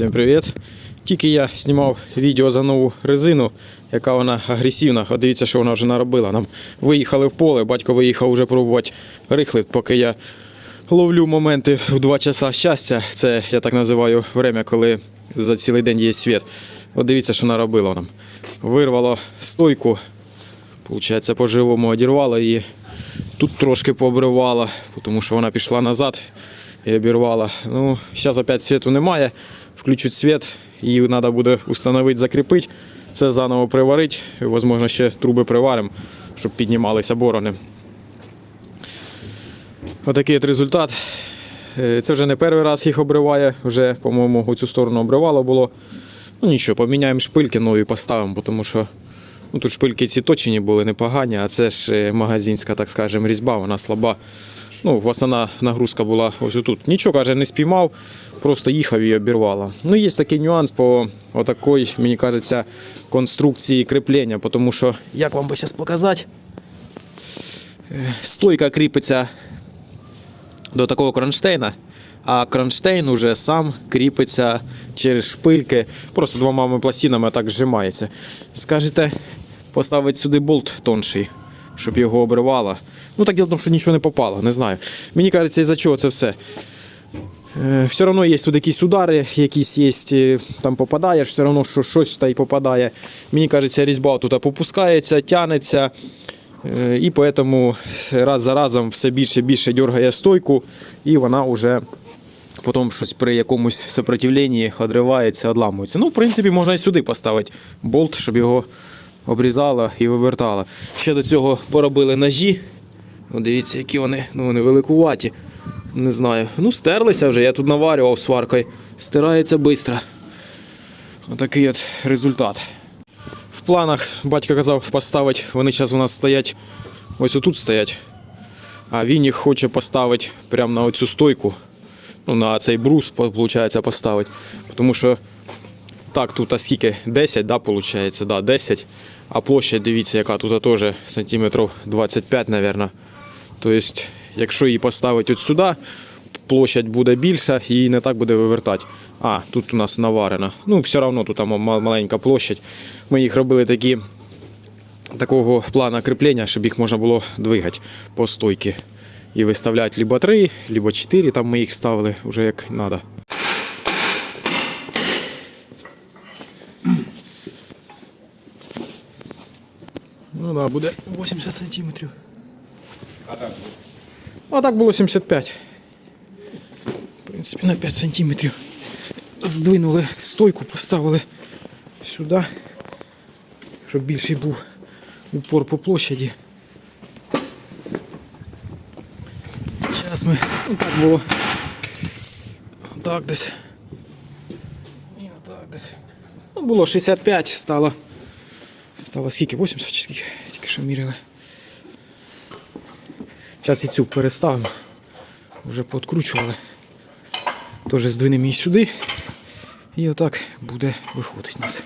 Всім привіт! Тільки я знімав відео за нову резину, яка вона агресивна. От дивіться, що вона вже наробила. Нам виїхали в поле, батько виїхав вже пробувати рихлит, поки я ловлю моменти в 2 часа щастя. Це я так називаю время, коли за цілий день є світ. От дивіться, що наробила нам. Вирвало стойку, Получається, по-живому одірвала її. Тут трошки пообривала, тому що вона пішла назад і обірвала. Ну, зараз опять світу немає. Включу світ, її треба буде встановити, закріпити. Це заново приварити. Можливо, ще труби приваримо, щоб піднімалися борони. Отакий от результат. Е, Це вже не перший раз їх обриває, вже, по-моєму, у цю сторону обривало було. Ну нічого, поміняємо шпильки нові поставимо, тому що ну, тут шпильки ці точені були непогані, а це ж е, магазинська, так скажемо, різьба, вона слаба. Ну, основна нагрузка була ось тут. Нічого, каже, не спіймав, просто їхав і обірвала. Ну, є такий нюанс по отакій, мені кажеться, конструкції кріплення, тому що, як вам би зараз показати, Е, стойка кріпиться до такого кронштейна, а кронштейн уже сам кріпиться через шпильки, просто двома пластинами так зжимається. Скажете, поставити сюди болт тонший, щоб його обривало. Ну так діло в тому, що нічого не попало, не знаю. Мені кажеться, із-за чого це все. Все одно є тут якісь удари, якісь є, там попадаєш, все одно що щось та й попадає. Мені кажеться, різьба тут попускається, тянеться. І поэтому раз за разом все більше і більше дергає стойку, і вона вже потім щось при якомусь сопротивленні одривається, одламується. Ну, в принципі, можна і сюди поставити болт, щоб його обрізало і вивертало. Ще до цього поробили ножі. О, дивіться, які вони, ну, вони великуваті. Не знаю. Ну, стерлися вже, я тут наварював сваркою. Стирається швидко. Отакий от результат. В планах батько казав поставити, вони зараз у нас стоять, ось отут стоять. А він їх хоче поставити прямо на оцю стойку. Ну, на цей брус, виходить, поставити. Тому що так, тут а скільки? 10, да, виходить, да, 10. А площадь, дивіться, яка тут теж сантиметрів 25, мабуть. Тобто, якщо її поставити от сюди, площадь буде більша і її не так буде вивертати. А, тут у нас наварено. Ну, все одно тут там маленька площадь. Ми їх робили такі, такого плана кріплення, щоб їх можна було двигати по стойці. І виставляти либо 3, либо 4, там ми їх ставили вже як треба. Ну да, буде 80 сантиметрів. А так було 75. В принципі, на 5 сантиметрів. Здвинули стойку, поставили сюди, щоб більший був упор по площаді. Зараз ми так було. Так десь. І отак десь. Ну, було 65, стало. Стало скільки? 80 чи скільки? Тільки що міряли. Зараз і цю переставимо. Вже подкручували. Теж здвинемо її сюди. І отак буде виходить у нас.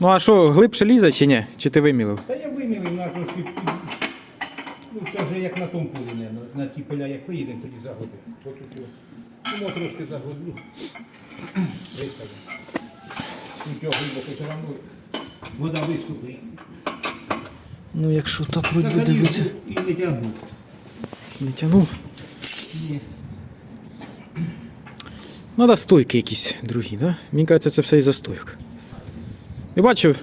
Ну а що, глибше лізе чи ні? Чи ти вимілив? Та я вимілив на трошки. Ну, це вже як на тому полі, на, на ті поля, як виїдемо, тоді загодимо. Тому трошки загодлю. Виставлю. Його глибоко все одно вода виступить. Ну якщо так Та вроді залізу. І не тягну. Не тянув. Ні. Надо стойки якісь другі, да? Мені кажеться, це все із-за стойок. Я бачив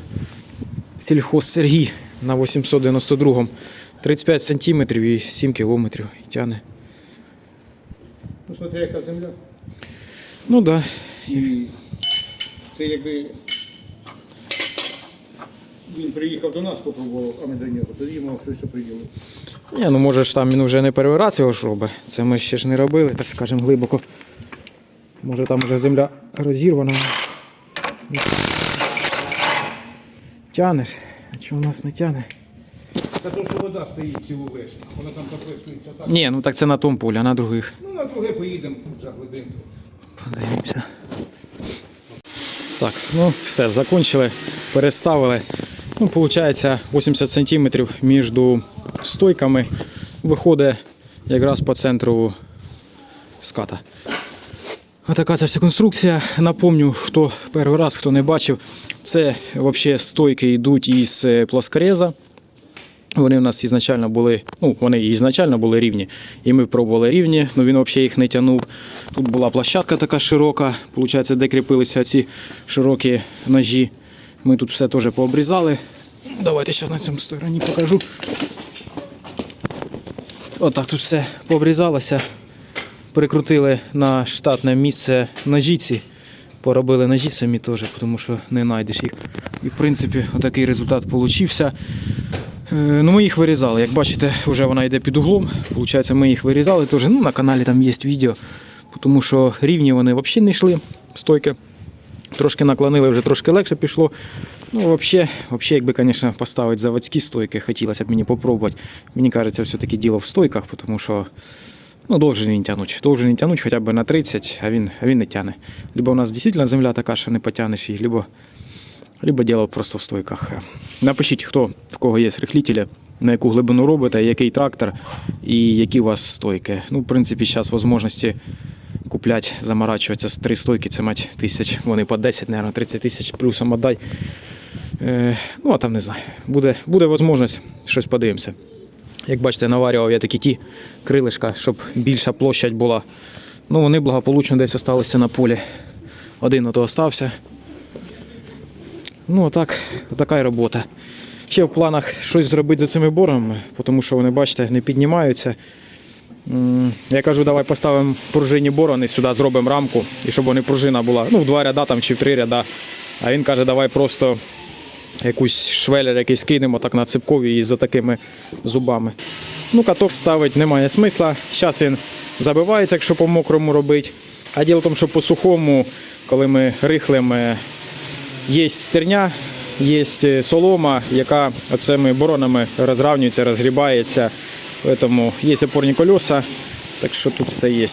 сільхоз Сергій на 892 35 сантиметрів і 7 кілометрів і тяне. Ну, смотри, яка земля. Ну так. Да. І це якби він приїхав до нас, попробував, а ми до нього, тоді йому щось оприділив. Ні, ну може ж там він вже не перший раз його ж робить. Це ми ще ж не робили, так скажемо, глибоко. Може там вже земля розірвана. Тянеш, а чого у нас не тяне? Та то, що вода стоїть цілу весну, вона там поплескується так. Ні, ну так це на тому полі, а на других. Ну, на друге поїдемо за годину. Подивимося. Так, ну все, закончили, переставили. Ну, получається 80 см між стойками виходить якраз по центру ската. Отака ця вся конструкція. Напомню, хто перший раз, хто не бачив, це взагалі стойки йдуть із е, плоскореза. Вони у нас ізначально були, ну, вони ізначально були рівні. І ми пробували рівні, але він взагалі їх не тягнув. Тут була площадка така широка, виходить, де кріпилися ці широкі ножі. Ми тут все теж пообрізали. Давайте зараз на цьому стороні покажу. Отак тут все пообрізалося. Прикрутили на штатне місце ножіці. Поробили ножі самі теж, тому що не знайдеш їх. І в принципі, отакий результат получився. Е, Ну, ми їх вирізали. Як бачите, вже вона йде під углом. Получається, ми їх вирізали теж. Ну, на каналі там є відео, тому що рівні вони взагалі не йшли стойки. Трошки наклонили, вже трошки легше пішло. Ну, взагалі, якби, звісно, поставити заводські стойки, хотілося б мені попробувати. Мені кажеться, все-таки діло в стойках, тому що ну, должен він тягнути. Должен він тягнути хоча б на 30, а він, а він не тягне. Либо у нас дійсно земля така, що не потягнеш її, либо, либо діло просто в стойках. Напишіть, хто в кого є рихлітелі, на яку глибину робите, який трактор і які у вас стойки. Ну, в принципі, зараз можливості купляти, заморачуватися з три стойки, це мать тисяч, вони по 10, мабуть, 30 тисяч плюсом отдай. Е, ну, а там не знаю. Буде, буде можливість, щось подивимося. Як бачите, наварював я такі ті крилишка, щоб більша площадь була. Ну, вони благополучно десь залишилися на полі. Один ото остався. Ну, отак, отака й робота. Ще в планах щось зробити за цими борами, тому що вони, бачите, не піднімаються. Я кажу, давай поставимо пружинні борони сюди, зробимо рамку, і щоб вони пружина була ну, в два ряда там, чи в три ряда. А він каже, давай просто якусь швелер якийсь кинемо так на ципкові і за такими зубами. Ну, каток ставити немає смисла. Зараз він забивається, якщо по мокрому робити. А діло в тому, що по сухому, коли ми рихлимо, є стерня, є солома, яка цими боронами розравнюється, розгрібається. Тому є опорні колеса, так що тут все є.